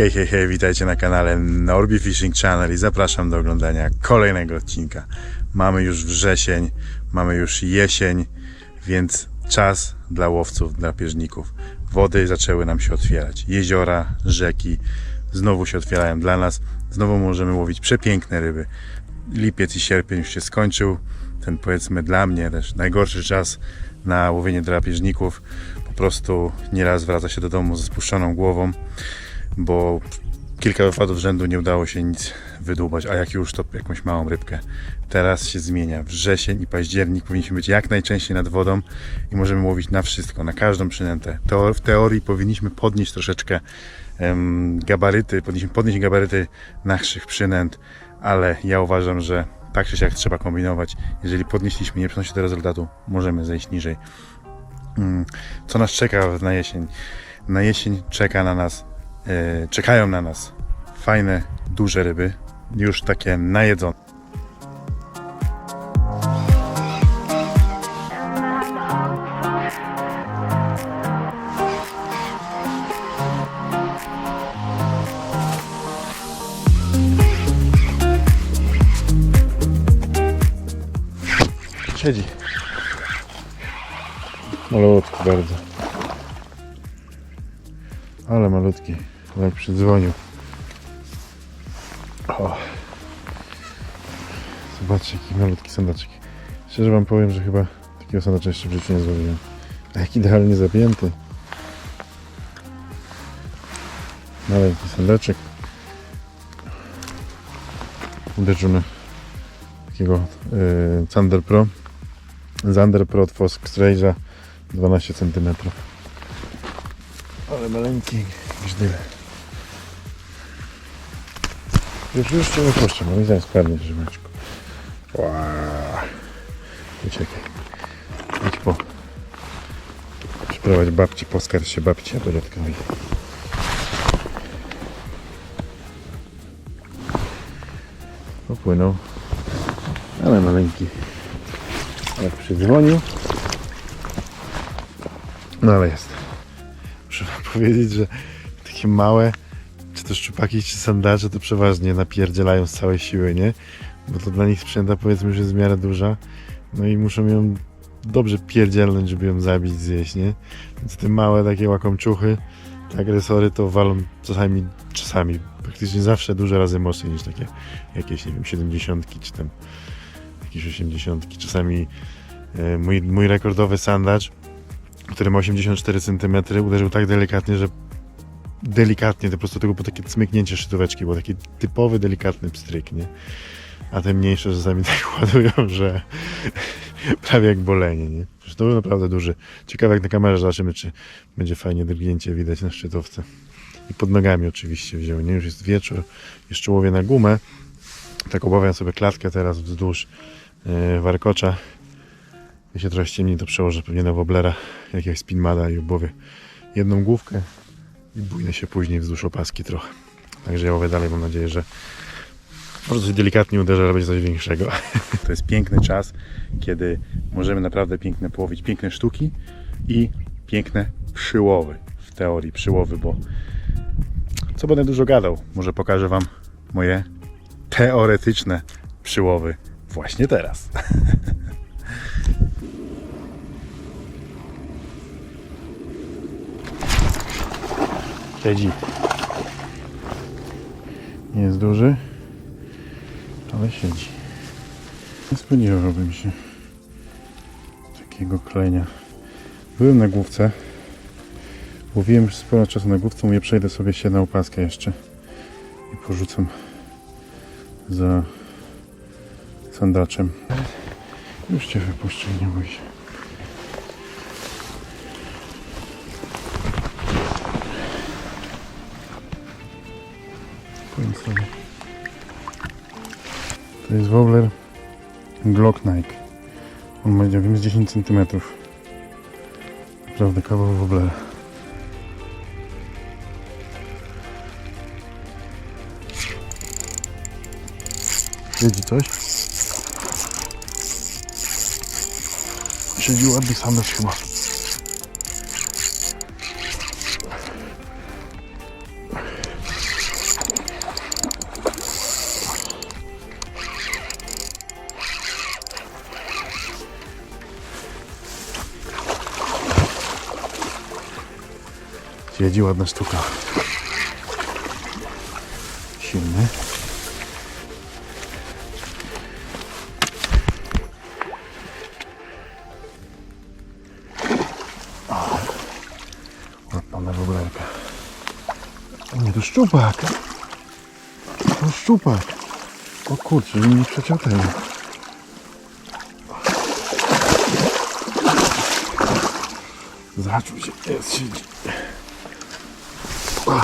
Hej, hej, hej, witajcie na kanale Norby Fishing Channel i zapraszam do oglądania kolejnego odcinka. Mamy już wrzesień, mamy już jesień, więc czas dla łowców, dla pierzników. Wody zaczęły nam się otwierać. Jeziora, rzeki znowu się otwierają dla nas. Znowu możemy łowić przepiękne ryby. Lipiec i sierpień już się skończył. Ten powiedzmy dla mnie też najgorszy czas na łowienie drapieżników. Po prostu nieraz wraca się do domu ze spuszczoną głową bo kilka wypadów rzędu nie udało się nic wydłubać, a jak już to jakąś małą rybkę. Teraz się zmienia. Wrzesień i październik powinniśmy być jak najczęściej nad wodą i możemy łowić na wszystko, na każdą przynętę. W teorii powinniśmy podnieść troszeczkę em, gabaryty, powinniśmy podnieść gabaryty naszych przynęt, ale ja uważam, że tak czy siak trzeba kombinować. Jeżeli podnieśliśmy nie przynosi to rezultatu, możemy zejść niżej. Mm, Co nas czeka na jesień? Na jesień czeka na nas czekają na nas fajne, duże ryby, już takie najedzone. Siedzi. Malutki bardzo. Ale malutki, jak przydzwonił. O. Zobaczcie, jaki malutki sandaczek. Szczerze wam powiem, że chyba takiego sandacza jeszcze w życiu nie złowiłem. A jak idealnie zapięty. Maleńki sandaczek. Uderzony takiego yy, Thunder Pro. Zander Pro od Fosk Strage'a 12 cm. Ale maleńki grzdyl. Już, już cię wypuszczę, moim zdaniem spadniesz, Rzymeczku. Wow. Uciekaj. Idź po. Przyprowadź babci, poskarż się babci Abeletkowi. Popłynął. Ale maleńki. Jak przydzwonił. No ale jest. Muszę wam powiedzieć, że takie małe, to szczupaki, czy sandacze, to przeważnie napierdzielają z całej siły, nie? Bo to dla nich sprzęta powiedzmy już jest w miarę duża. No i muszą ją dobrze pierdzielnąć, żeby ją zabić, zjeść, nie? Więc te małe takie łakomczuchy, te agresory to walą czasami, czasami, praktycznie zawsze duże razy mocniej niż takie jakieś, nie wiem, 70 czy tam jakieś 80. Czasami e, mój, mój rekordowy sandacz który ma 84 cm, uderzył tak delikatnie, że delikatnie, to po prostu tego było takie cmyknięcie szytóweczki, było taki typowy, delikatny pstryk, nie? A te mniejsze czasami tak ładują, że prawie jak bolenie, nie? Zresztą to był naprawdę duży. Ciekawe jak na kamerze zobaczymy, czy będzie fajnie drgnięcie widać na szczytowce. I pod nogami oczywiście wziął, nie? Już jest wieczór, jeszcze łowię na gumę. Tak obawiam sobie klatkę teraz wzdłuż yy, warkocza. Się trochę ściemni, to przełożę pewnie na woblera jakiegoś spinmada i obowię jedną główkę i bujnę się później wzdłuż opaski trochę. Także ja łowię dalej, mam nadzieję, że może coś delikatnie uderzę, ale będzie coś większego. To jest piękny czas, kiedy możemy naprawdę piękne połowić, piękne sztuki i piękne przyłowy. W teorii przyłowy, bo co będę dużo gadał, może pokażę Wam moje teoretyczne przyłowy właśnie teraz. Siedzi. Nie jest duży, ale siedzi. Nie spodziewałbym się takiego klenia. Byłem na główce. Łowiłem już sporo czasu na główce. Mówię, przejdę sobie się na opaskę jeszcze i porzucam za sandaczem. Już Cię wypuszczę, nie bój się. Płyń sobie. To jest wobbler Glock Nike. On ma wiem z 10 cm. Naprawdę kawał wobblera. Siedzi coś? Siedzi ładny sandacz chyba. Siedzi ładna sztuka. Silny. Ładna woblerka. Nie, to szczupak. To szczupak. O kurczę, że nie przeciął tego. Zaczął się, jest, siedzi. O.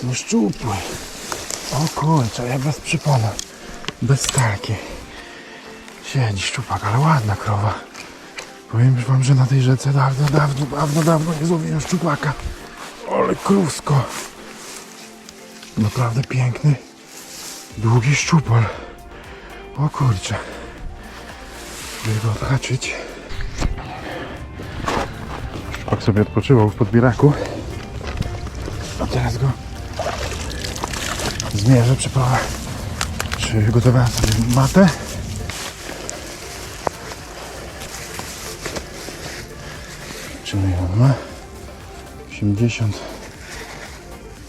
To szczupły. O kurczę, jak bez przypona. Bez starki. Siedzi szczupak, ale ładna krowa. Powiem wam, że na tej rzece dawno, dawno, dawno, dawno nie złowiłem szczupaka. Ale krówsko. Naprawdę piękny. Długi szczupol. O kurczę. Żeby go odhaczyć. Szczupak sobie odpoczywał w podbieraku. A teraz go zmierzę, przypowę. Przygotowałem sobie matę. Czym on ma? 80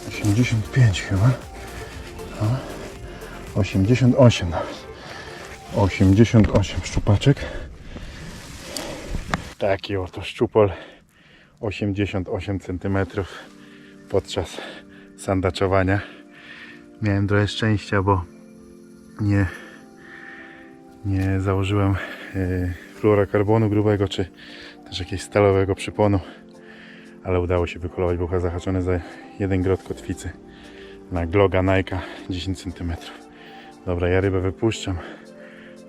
85 chyba. A, 88 nawet. 88 szczupaczek. Taki oto szczupol 88 cm podczas sandaczowania. Miałem trochę szczęścia, bo nie, nie założyłem yy, fluorokarbonu grubego, czy też jakiegoś stalowego przyponu, ale udało się wykolować. Był chyba zahaczony za jeden grot kotwicy na gloga Nike 10 cm. Dobra, ja rybę wypuszczam.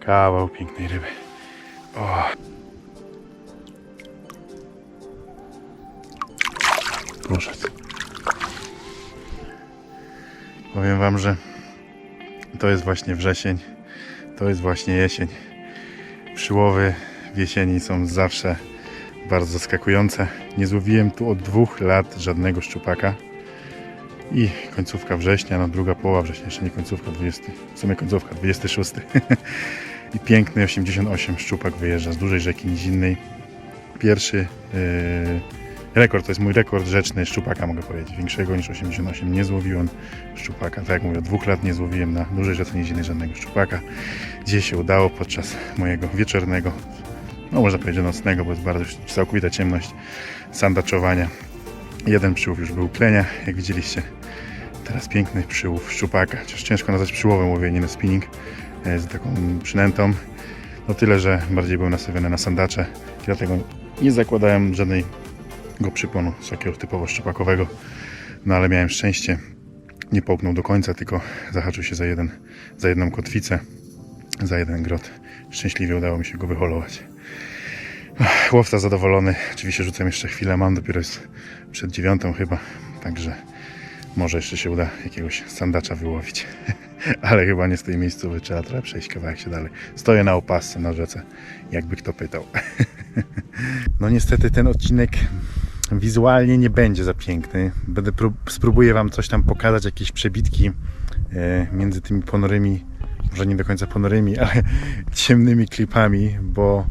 Kawał pięknej ryby. Powiem Wam, że to jest właśnie wrzesień, to jest właśnie jesień. Przyłowy w jesieni są zawsze bardzo zaskakujące. Nie złowiłem tu od dwóch lat żadnego szczupaka. I końcówka września, no druga połowa września, jeszcze nie końcówka, 20, w sumie końcówka, 26. I piękny 88 szczupak wyjeżdża z dużej rzeki nizinnej. Pierwszy yy, rekord, to jest mój rekord rzeczny szczupaka, mogę powiedzieć. Większego niż 88 nie złowiłem szczupaka. Tak jak mówię, od dwóch lat nie złowiłem na dużej rzece nizinnej żadnego szczupaka. Dzisiaj się udało podczas mojego wieczornego, no można powiedzieć nocnego, bo jest bardzo całkowita ciemność sandaczowania. Jeden przyłów już był klenia, jak widzieliście. Teraz piękny przyłów szczupaka. Chociaż ciężko nazwać przyłowem łowienie na spinning e, z taką przynętą. No tyle, że bardziej był nastawiony na sandacze dlatego nie zakładałem żadnego przyponu z takiego typowo szczupakowego. No ale miałem szczęście. Nie połknął do końca, tylko zahaczył się za, jeden, za jedną kotwicę, za jeden grot. Szczęśliwie udało mi się go wyholować. Łowca zadowolony. Oczywiście rzucam jeszcze chwilę. Mam dopiero jest przed dziewiątą chyba. Także może jeszcze się uda jakiegoś sandacza wyłowić. Ale chyba nie z tej miejscowej. Trzeba trochę przejść kawałek się dalej. Stoję na opasce na rzece. Jakby kto pytał. No niestety ten odcinek wizualnie nie będzie za piękny. Będę prób- spróbuję Wam coś tam pokazać, jakieś przebitki e, między tymi ponurymi, może nie do końca ponurymi, ale ciemnymi klipami, bo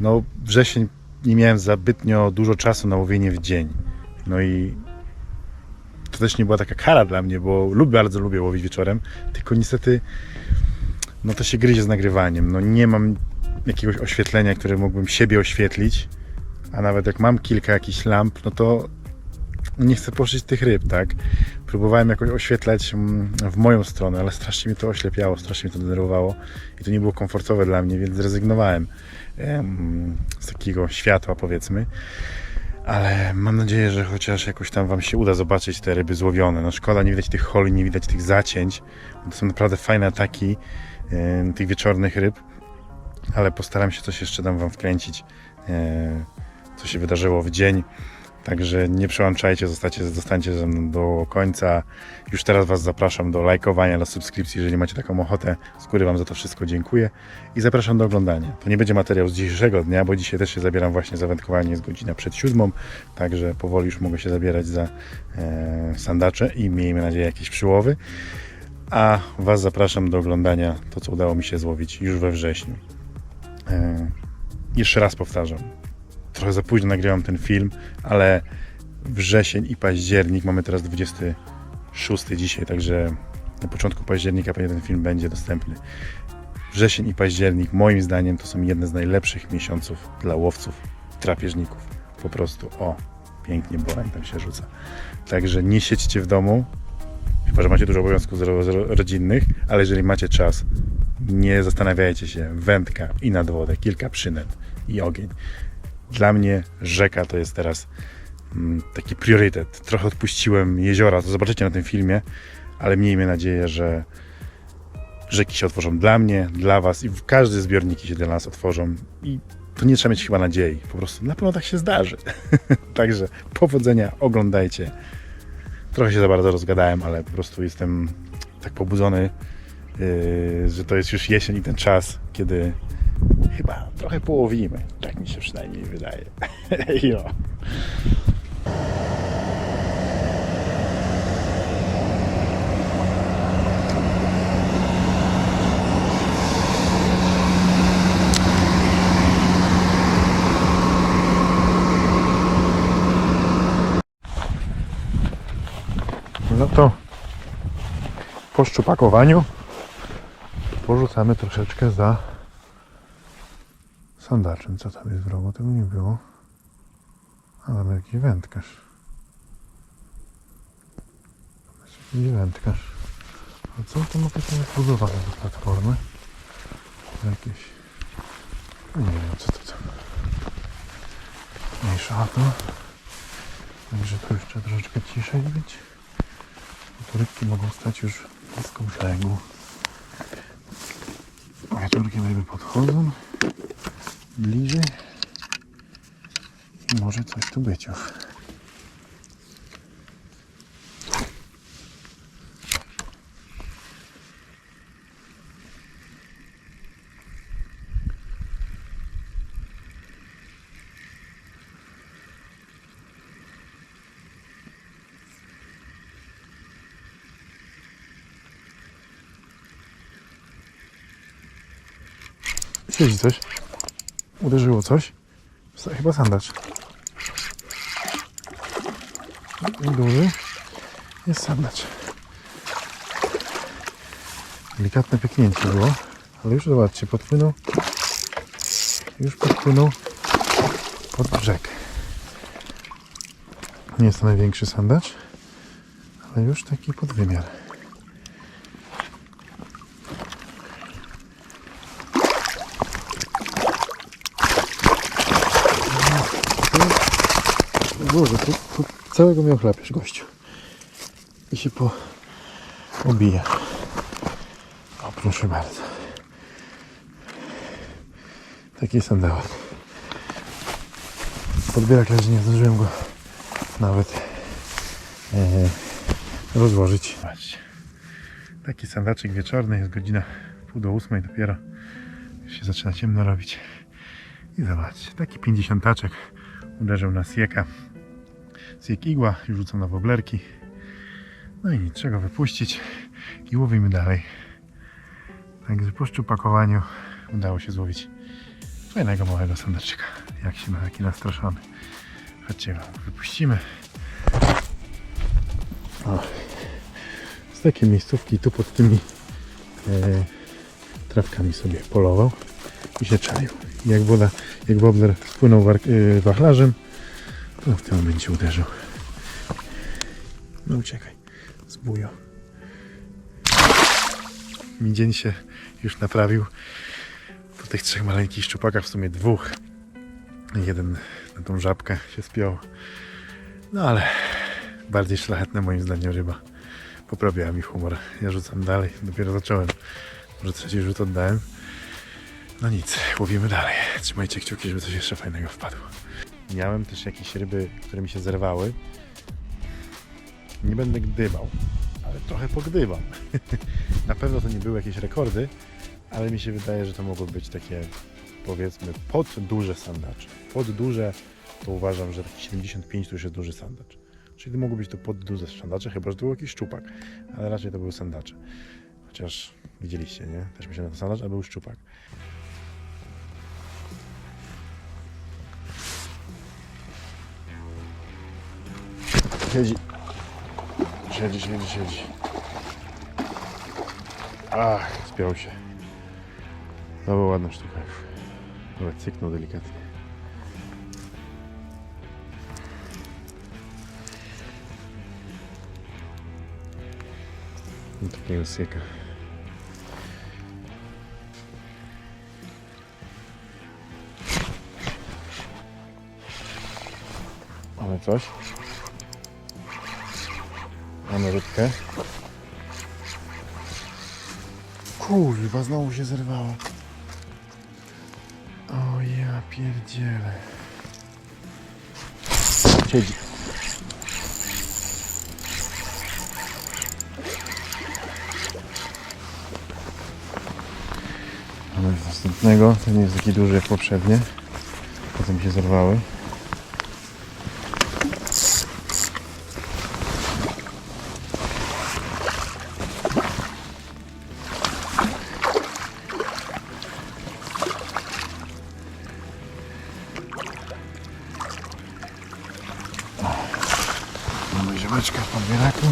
no wrzesień nie miałem zbytnio dużo czasu na łowienie w dzień. No i to też nie była taka kara dla mnie, bo lubię, bardzo lubię łowić wieczorem, tylko niestety no to się gryzie z nagrywaniem. No nie mam jakiegoś oświetlenia, które mógłbym siebie oświetlić, a nawet jak mam kilka jakichś lamp, no to nie chcę poszyć tych ryb, tak? Próbowałem jakoś oświetlać mm, w moją stronę, ale strasznie mnie to oślepiało, strasznie mnie to denerwowało i to nie było komfortowe dla mnie, więc zrezygnowałem em, z takiego światła, powiedzmy. Ale mam nadzieję, że chociaż jakoś tam Wam się uda zobaczyć te ryby złowione. No szkoda, nie widać tych holi, nie widać tych zacięć. To są naprawdę fajne ataki tych wieczornych ryb. Ale postaram się coś jeszcze tam Wam wkręcić, e, co się wydarzyło w dzień. Także nie przełączajcie, zostańcie, zostańcie ze mną do końca. Już teraz Was zapraszam do lajkowania, do subskrypcji, jeżeli macie taką ochotę. Z góry Wam za to wszystko dziękuję i zapraszam do oglądania. To nie będzie materiał z dzisiejszego dnia, bo dzisiaj też się zabieram właśnie za wędkowanie, jest godzina przed siódmą, także powoli już mogę się zabierać za e, sandacze i miejmy nadzieję jakieś przyłowy. A Was zapraszam do oglądania to, co udało mi się złowić już we wrześniu. E, jeszcze raz powtarzam, trochę za późno nagrywam ten film, ale wrzesień i październik, mamy teraz 26 dzisiaj, także na początku października pewnie ten film będzie dostępny. Wrzesień i październik, moim zdaniem, to są jedne z najlepszych miesiąców dla łowców, drapieżników. Po prostu, o, pięknie boleń tam się rzuca. Także nie siedźcie w domu, chyba że macie dużo obowiązków ro- ro- rodzinnych, ale jeżeli macie czas, nie zastanawiajcie się, wędka i nad wodę, kilka przynęt i ogień. Dla mnie rzeka to jest teraz mm, taki priorytet. Trochę odpuściłem jeziora, to zobaczycie na tym filmie, ale miejmy nadzieję, że rzeki się otworzą dla mnie, dla Was i każde zbiorniki się dla nas otworzą i to nie trzeba mieć chyba nadziei, po prostu na pewno tak się zdarzy. Także powodzenia, oglądajcie. Trochę się za bardzo rozgadałem, ale po prostu jestem tak pobudzony, yy, że to jest już jesień i ten czas, kiedy chyba trochę połowimy. Tak mi się przynajmniej wydaje. jo. No to po szczupakowaniu porzucamy troszeczkę za sandaczem. Co tam jest w rogu? Tego nie było. A tam jakiś wędkarz. Tam jest jakiś wędkarz. A co to ma takie zbudowane do platformy? Jakieś... No nie wiem co to tam. Mniejsza to. Także tu jeszcze troszeczkę ciszej być. Bo rybki mogą stać już blisko brzegu. Wieczorkiem ryby podchodzą bliżej i może coś tu być już. Siedzi coś. Uderzyło coś. Chyba sandacz. Duży. Jest sandacz. Delikatne pyknięcie było. Ale już zobaczcie, podpłynął. Już podpłynął pod brzeg. Nie jest to największy sandacz, ale już taki podwymiar. Boże, tu, tu całego miał chlapiesz gościu. I się po obija. O, proszę bardzo. Taki sandałek. Podbierak leży, nie zdążyłem go nawet e, rozłożyć. Patrzcie. Taki sandaczek wieczorny, jest godzina pół do ósmej dopiero. Już się zaczyna ciemno robić. I zobaczcie, taki 50 taczek uderzył na sieka. Siek igła i rzucą na woblerki. No i nic, trzeba wypuścić i łowimy dalej. Także po szczupakowaniu udało się złowić fajnego małego sandaczyka. Jak się ma taki nastraszony. Chodźcie wypuścimy. O, z takiej miejscówki tu pod tymi e, trawkami sobie polował i się czaił. Jak woda, jak wobler wpłynął war, e, wachlarzem, to w tym momencie uderzył. No uciekaj, zbujo. Mi dzień się już naprawił. Po tych trzech maleńkich szczupakach, w sumie dwóch. Jeden na tą żabkę się spiął. No ale bardziej szlachetna moim zdaniem ryba. Poprawiała mi humor. Ja rzucam dalej. Dopiero zacząłem. Może trzeci rzut oddałem. No nic, łowimy dalej. Trzymajcie kciuki, żeby coś jeszcze fajnego wpadło. Miałem też jakieś ryby, które mi się zerwały. Nie będę gdybał, ale trochę pogdybam. Na pewno to nie były jakieś rekordy, ale mi się wydaje, że to mogło być takie powiedzmy pod duże sandacze. Pod duże to uważam, że taki 75 to już jest duży sandacz. Czyli to mogło być to pod duże sandacze, chyba że to był jakiś szczupak, ale raczej to były sandacze. Chociaż widzieliście, nie? Też myślałem, że to sandacz, a był szczupak. Siedzi. Siedzi, siedzi, siedzi. Ach, spiął się. To była ładna sztuka już. Ale cyknął delikatnie. I takiego sieka. Mamy coś? Mamy rybkę. Kurwa, znowu się zerwało. O ja pierdzielę. Siedzi. Mamy następnego. Ten jest taki duży jak poprzednie. Potem się zerwały. Mamy ziomeczka w podbieraku.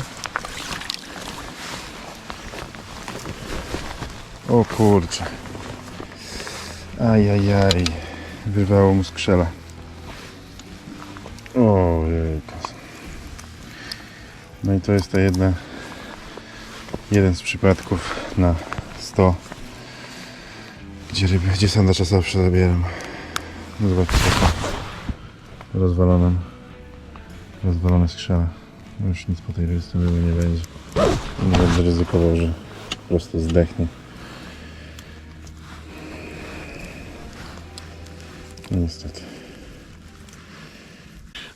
O kurczę. Ajajaj. Wyrwało mu skrzela. O. No i to jest ta jedna jeden z przypadków na 100 gdzie ryby, gdzie sandacza zawsze zabieram. No zobaczcie taką rozwalone skrzela. No Już nic po tej ryby nie będzie. Nie będę ryzykował, że po prostu zdechnie. No Niestety.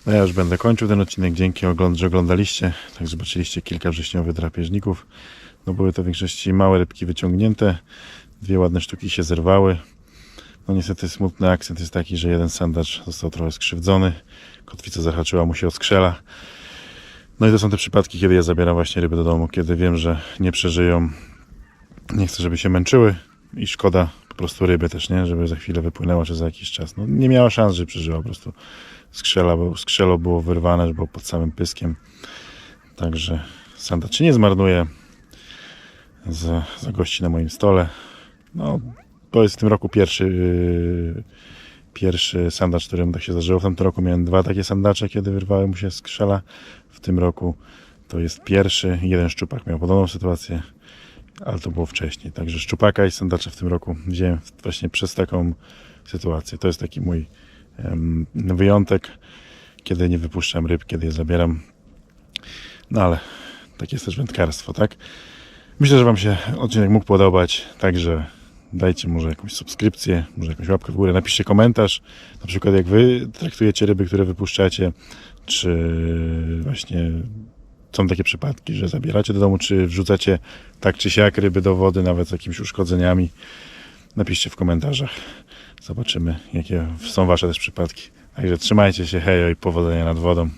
No ja już będę kończył ten odcinek. Dzięki, że oglądaliście. Tak zobaczyliście kilka wrześniowych drapieżników. No były to w większości małe rybki wyciągnięte. Dwie ładne sztuki się zerwały. No niestety smutny akcent jest taki, że jeden sandacz został trochę skrzywdzony. Kotwica zahaczyła mu się od skrzela. No i to są te przypadki, kiedy ja zabieram właśnie ryby do domu, kiedy wiem, że nie przeżyją. Nie chcę, żeby się męczyły i szkoda po prostu ryby też, nie? Żeby za chwilę wypłynęła, czy za jakiś czas. No nie miała szans, żeby przeżyła po prostu. Skrzela, bo skrzelo było wyrwane, że było pod samym pyskiem. Także sandacz się nie zmarnuje. Za, za gości na moim stole. No, to jest w tym roku pierwszy yy, pierwszy sandacz, którym tak się zdarzyło. W tamtym roku miałem dwa takie sandacze, kiedy wyrwały mu się skrzela. W tym roku to jest pierwszy. Jeden szczupak miał podobną sytuację, ale to było wcześniej. Także szczupaka i sandacza w tym roku wziąłem właśnie przez taką sytuację. To jest taki mój em, wyjątek, kiedy nie wypuszczam ryb, kiedy je zabieram. No ale takie jest też wędkarstwo, tak? Myślę, że Wam się odcinek mógł podobać, także dajcie może jakąś subskrypcję, może jakąś łapkę w górę, napiszcie komentarz, na przykład jak Wy traktujecie ryby, które wypuszczacie, czy właśnie są takie przypadki, że zabieracie do domu, czy wrzucacie tak czy siak ryby do wody, nawet z jakimiś uszkodzeniami. Napiszcie w komentarzach. Zobaczymy, jakie są Wasze też przypadki. Także trzymajcie się, hejo i powodzenia nad wodą.